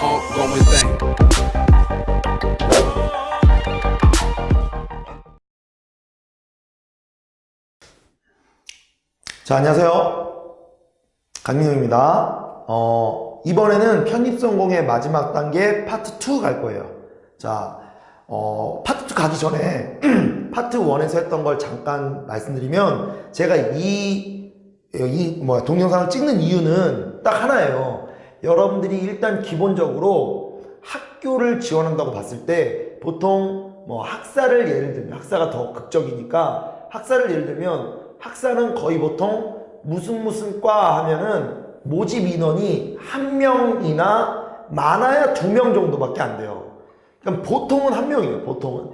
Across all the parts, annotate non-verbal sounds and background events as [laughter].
ongoing thing. 자, 안녕하세요. 강민영입니다. 어, 이번에는 편입 성공의 마지막 단계 파트 2 갈 거예요. 자, 어, 파트 2 가기 전에 [clears throat] 파트 1에서 했던 걸 잠깐 말씀드리면 제가 이, 이, 뭐, 동영상을 찍는 이유는 딱 하나예요. 여러분들이 일단 기본적으로 학교를 지원한다고 봤을 때 보통 뭐 학사를 예를 들면 학사가 더 극적이니까 학사를 예를 들면 학사는 거의 보통 무슨 무슨 과 하면은 모집 인원이 한 명이나 많아야 두 명 정도밖에 안 돼요. 그럼 보통은 한 명이에요. 보통은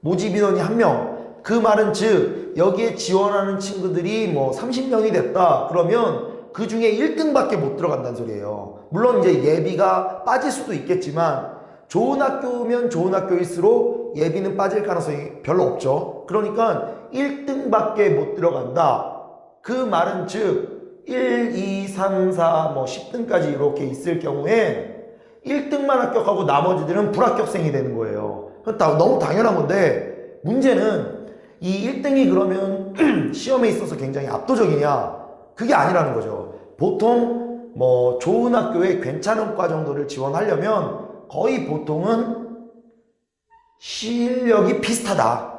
모집 인원이 한 명. 그 말은 즉 여기에 지원하는 친구들이 뭐 30명이 됐다. 그러면 그 중에 1등밖에 못 들어간다는 소리예요. 물론 이제 예비가 빠질 수도 있겠지만 좋은 학교면 좋은 학교일수록 예비는 빠질 가능성이 별로 없죠. 그러니까 1등밖에 못 들어간다. 그 말은 즉 1, 2, 3, 4, 뭐 10등까지 이렇게 있을 경우에 1등만 합격하고 나머지들은 불합격생이 되는 거예요. 다 너무 당연한 건데 문제는 이 1등이 그러면 [clears throat] 시험에 있어서 굉장히 압도적이냐? 그게 아니라는 거죠. 보통 뭐 좋은 학교에 괜찮은 과 정도를 지원하려면 거의 보통은 실력이 비슷하다.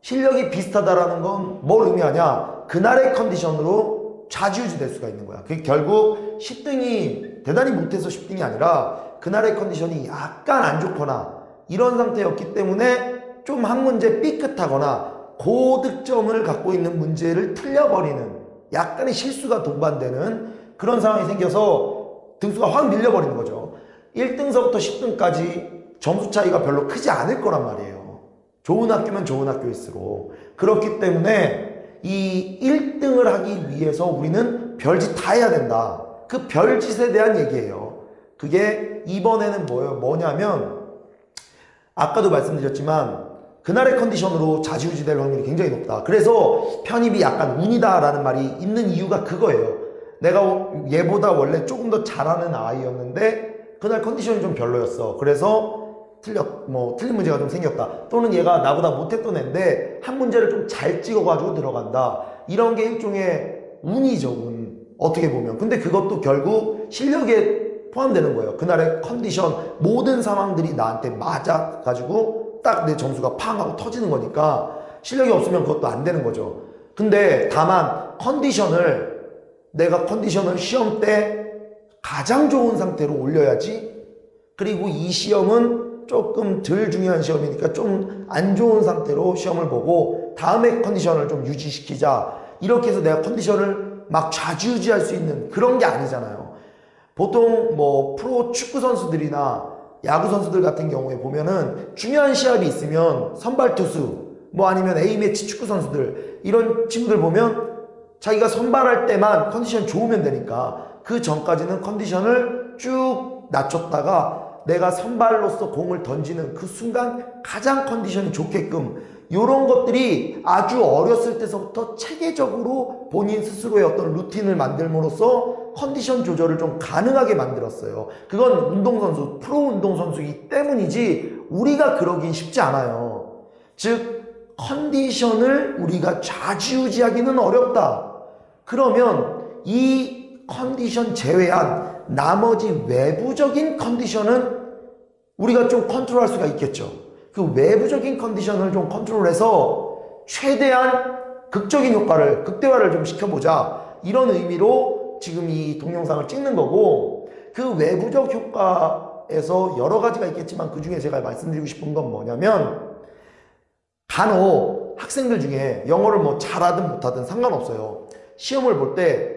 실력이 비슷하다라는 건 뭘 의미하냐? 그날의 컨디션으로 좌지우지 될 수가 있는 거야. 그게 결국 10등이 대단히 못해서 10등이 아니라 그날의 컨디션이 약간 안 좋거나 이런 상태였기 때문에 좀 한 문제 삐끗하거나 고득점을 갖고 있는 문제를 틀려버리는 약간의 실수가 동반되는 그런 상황이 생겨서 등수가 확 밀려버리는 거죠. 1등서부터 10등까지 점수 차이가 별로 크지 않을 거란 말이에요. 좋은 학교면 좋은 학교일수록. 그렇기 때문에 이 1등을 하기 위해서 우리는 별짓 다 해야 된다. 그 별짓에 대한 얘기예요. 그게 이번에는 뭐예요? 뭐냐면 아까도 말씀드렸지만 그날의 컨디션으로 좌지우지 될 확률이 굉장히 높다. 그래서 편입이 약간 운이다라는 말이 있는 이유가 그거예요. 내가 얘보다 원래 조금 더 잘하는 아이였는데 그날 컨디션이 좀 별로였어. 그래서 틀렸, 뭐, 틀린 문제가 좀 생겼다. 또는 얘가 나보다 못했던 애인데 한 문제를 좀 잘 찍어가지고 들어간다. 이런 게 일종의 운이죠, 운. 어떻게 보면. 근데 그것도 결국 실력에 포함되는 거예요. 그날의 컨디션, 모든 상황들이 나한테 맞아가지고 딱 내 점수가 팡 하고 터지는 거니까 실력이 없으면 그것도 안 되는 거죠. 근데 다만 컨디션을 내가 컨디션을 시험 때 가장 좋은 상태로 올려야지 그리고 이 시험은 조금 덜 중요한 시험이니까 좀 안 좋은 상태로 시험을 보고 다음에 컨디션을 좀 유지시키자 이렇게 해서 내가 컨디션을 막 좌지우지할 수 있는 그런 게 아니잖아요. 보통 뭐 프로 축구 선수들이나 야구 선수들 같은 경우에 보면은 중요한 시합이 있으면 선발 투수 뭐 아니면 A매치 축구 선수들 이런 친구들 보면 자기가 선발할 때만 컨디션 좋으면 되니까 그 전까지는 컨디션을 쭉 낮췄다가 내가 선발로서 공을 던지는 그 순간 가장 컨디션이 좋게끔 이런 것들이 아주 어렸을 때서부터 체계적으로 본인 스스로의 어떤 루틴을 만들므로써 컨디션 조절을 좀 가능하게 만들었어요. 그건 운동선수, 프로 운동선수이기 때문이지 우리가 그러긴 쉽지 않아요. 즉, 컨디션을 우리가 좌지우지하기는 어렵다. 그러면 이 컨디션 제외한 나머지 외부적인 컨디션은 우리가 좀 컨트롤할 수가 있겠죠. 그 외부적인 컨디션을 좀 컨트롤해서 최대한 극적인 효과를, 극대화를 좀 시켜보자. 이런 의미로 지금 이 동영상을 찍는 거고, 그 외부적 효과에서 여러 가지가 있겠지만 그 중에 제가 말씀드리고 싶은 건 뭐냐면, 간혹 학생들 중에 영어를 뭐 잘하든 못하든 상관없어요. 시험을 볼 때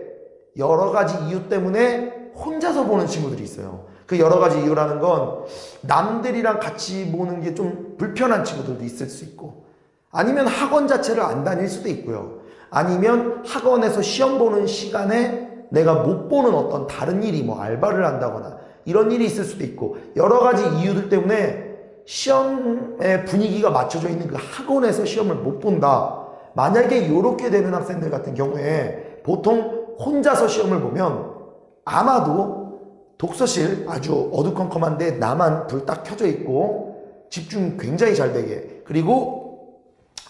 여러 가지 이유 때문에 혼자서 보는 친구들이 있어요. 그 여러 가지 이유라는 건 남들이랑 같이 보는 게 좀 불편한 친구들도 있을 수 있고 아니면 학원 자체를 안 다닐 수도 있고요. 아니면 학원에서 시험 보는 시간에 내가 못 보는 어떤 다른 일이 뭐 알바를 한다거나 이런 일이 있을 수도 있고 여러 가지 이유들 때문에 시험의 분위기가 맞춰져 있는 그 학원에서 시험을 못 본다. 만약에 이렇게 되는 학생들 같은 경우에 보통 혼자서 시험을 보면 아마도 독서실 아주 어두컴컴한데 나만 불 딱 켜져 있고 집중 굉장히 잘 되게 그리고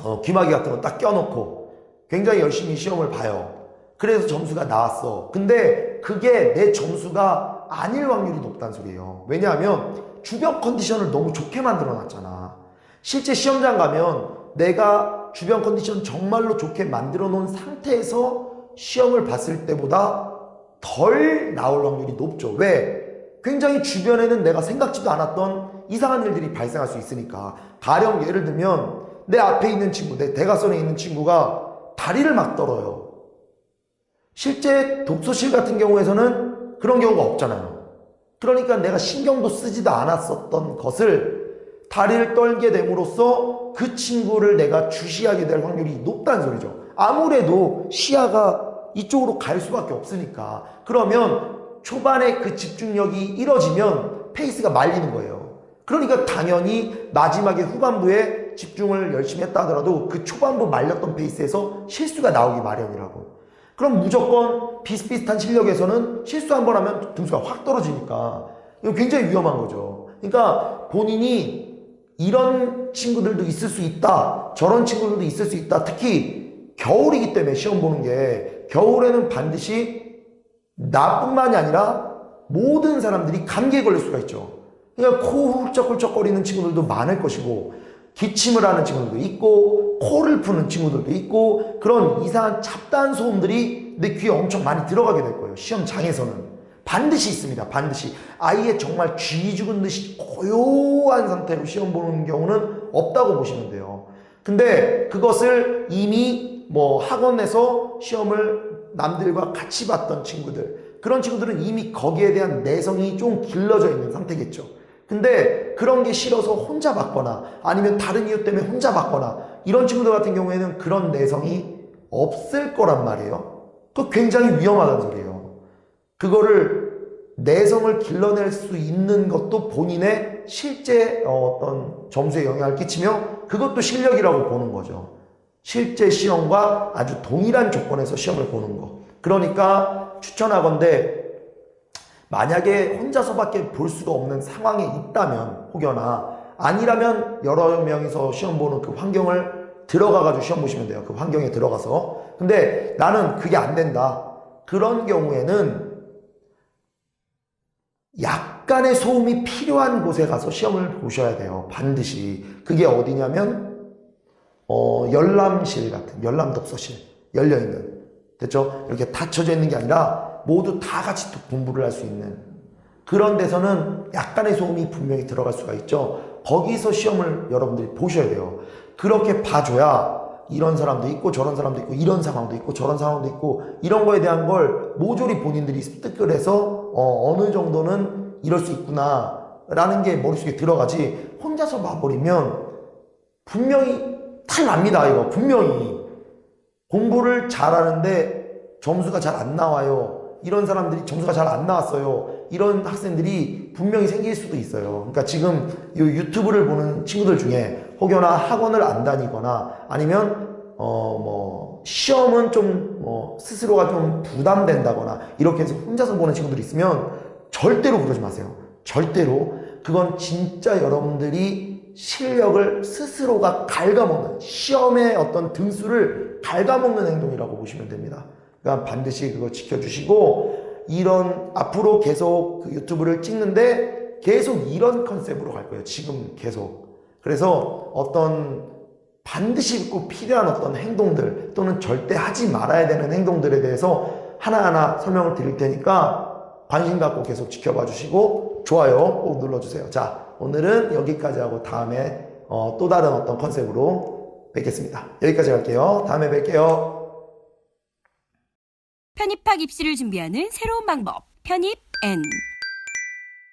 어, 귀마개 같은 거 딱 껴놓고 굉장히 열심히 시험을 봐요. 그래서 점수가 나왔어. 근데 그게 내 점수가 아닐 확률이 높다는 소리예요. 왜냐하면 주변 컨디션을 너무 좋게 만들어 놨잖아. 실제 시험장 가면 내가 주변 컨디션 정말로 좋게 만들어 놓은 상태에서 시험을 봤을 때보다 덜 나올 확률이 높죠. 왜? 굉장히 주변에는 내가 생각지도 않았던 이상한 일들이 발생할 수 있으니까. 가령 예를 들면 내 앞에 있는 친구, 내 대각선에 있는 친구가 다리를 막 떨어요. 실제 독서실 같은 경우에서는 그런 경우가 없잖아요. 그러니까 내가 신경도 쓰지도 않았었던 것을 다리를 떨게 됨으로써 그 친구를 내가 주시하게 될 확률이 높다는 소리죠. 아무래도 시야가 이쪽으로 갈 수밖에 없으니까. 그러면 초반에 그 집중력이 이뤄지면 페이스가 말리는 거예요. 그러니까 당연히 마지막에 후반부에 집중을 열심히 했다 하더라도 그 초반부 말렸던 페이스에서 실수가 나오기 마련이라고. 그럼 무조건 비슷비슷한 실력에서는 실수 한 번 하면 등수가 확 떨어지니까 이거 굉장히 위험한 거죠. 그러니까 본인이 이런 친구들도 있을 수 있다. 저런 친구들도 있을 수 있다. 특히 겨울이기 때문에 시험 보는 게 겨울에는 반드시 나뿐만이 아니라 모든 사람들이 감기에 걸릴 수가 있죠. 그러니까 코 훌쩍훌쩍거리는 친구들도 많을 것이고 기침을 하는 친구들도 있고 코를 푸는 친구들도 있고 그런 이상한 잡다한 소음들이 내 귀에 엄청 많이 들어가게 될 거예요. 시험장에서는. 반드시 있습니다. 반드시. 아예 정말 쥐 죽은 듯이 고요한 상태로 시험 보는 경우는 없다고 보시면 돼요. 근데 그것을 이미 뭐 학원에서 시험을 남들과 같이 봤던 친구들, 그런 친구들은 이미 거기에 대한 내성이 좀 길러져 있는 상태겠죠. 근데 그런 게 싫어서 혼자 받거나 아니면 다른 이유 때문에 혼자 받거나 이런 친구들 같은 경우에는 그런 내성이 없을 거란 말이에요. 그 굉장히 위험하다는 소리예요. 그거를 내성을 길러낼 수 있는 것도 본인의 실제 어, 어떤 점수에 영향을 끼치며 그것도 실력이라고 보는 거죠. 실제 시험과 아주 동일한 조건에서 시험을 보는 거. 그러니까 추천하건대 만약에 혼자서밖에 볼 수가 없는 상황에 있다면 혹여나 아니라면 여러 명이서 시험 보는 그 환경을 들어가가지고 시험 보시면 돼요. 그 환경에 들어가서. 근데 나는 그게 안 된다. 그런 경우에는 약간의 소음이 필요한 곳에 가서 시험을 보셔야 돼요. 반드시. 그게 어디냐면, 어, 열람실 같은, 열람 독서실. 열려있는. 됐죠? 이렇게 닫혀져 있는 게 아니라 모두 다 같이 또 공부를 할 수 있는 그런 데서는 약간의 소음이 분명히 들어갈 수가 있죠. 거기서 시험을 여러분들이 보셔야 돼요. 그렇게 봐줘야 이런 사람도 있고 저런 사람도 있고 이런 상황도 있고 저런 상황도 있고 이런 거에 대한 걸 모조리 본인들이 습득을 해서 어, 어느 정도는 이럴 수 있구나 라는 게 머릿속에 들어가지 혼자서 봐버리면 분명히 탈 납니다 이거 분명히 공부를 잘하는데 점수가 잘 안 나와요. 이런 사람들이 점수가 잘 안 나왔어요. 이런 학생들이 분명히 생길 수도 있어요. 그러니까 지금 이 유튜브를 보는 친구들 중에 혹여나 학원을 안 다니거나 아니면 어 뭐 시험은 좀 뭐 스스로가 좀 부담된다거나 이렇게 해서 혼자서 보는 친구들이 있으면 절대로 그러지 마세요. 절대로 그건 진짜 여러분들이 실력을 스스로가 갉아먹는 시험의 어떤 등수를 갉아먹는 행동이라고 보시면 됩니다. 그러니까 반드시 그거 지켜주시고 이런 앞으로 계속 그 유튜브를 찍는데 계속 이런 컨셉으로 갈 거예요. 지금 계속. 그래서 어떤 반드시 꼭 필요한 어떤 행동들 또는 절대 하지 말아야 되는 행동들에 대해서 하나하나 설명을 드릴 테니까 관심 갖고 계속 지켜봐 주시고 좋아요 꼭 눌러주세요. 자, 오늘은 여기까지 하고 다음에 어, 또 다른 어떤 컨셉으로 뵙겠습니다. 여기까지 할게요. 다음에 뵐게요. 편입학 입시를 준비하는 새로운 방법 편입 N